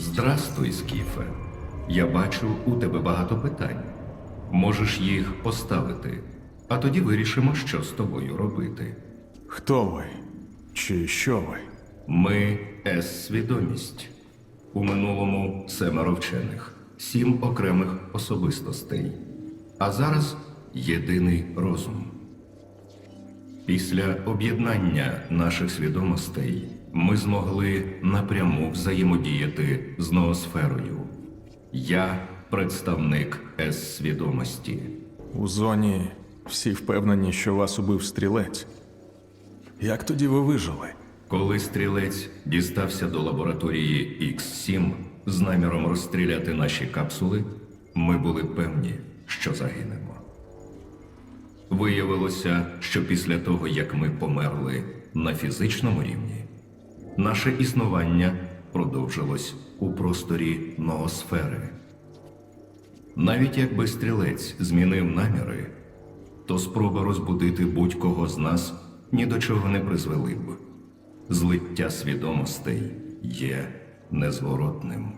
Здрастуй, Скіфе. Я бачу, у тебе багато питань. Можеш їх поставити, а тоді вирішимо, що з тобою робити. Хто ви? Чи що ви? Ми С-свідомість. У минулому семеро вчених, сім окремих особистостей. А зараз єдиний розум. Після об'єднання наших свідомостей ми змогли напряму взаємодіяти з ноосферою. Я представник С-свідомості. У зоні всі впевнені, що вас убив стрілець. Як тоді ви вижили? Коли стрілець дістався до лабораторії X7 з наміром розстріляти наші капсули, ми були певні, що загинемо. Виявилося, що після того, як ми померли на фізичному рівні, наше існування продовжилось у просторі ноосфери. Навіть якби стрілець змінив наміри, то спроба розбудити будь-кого з нас ні до чого не призвели б. Злиття свідомостей є незворотним.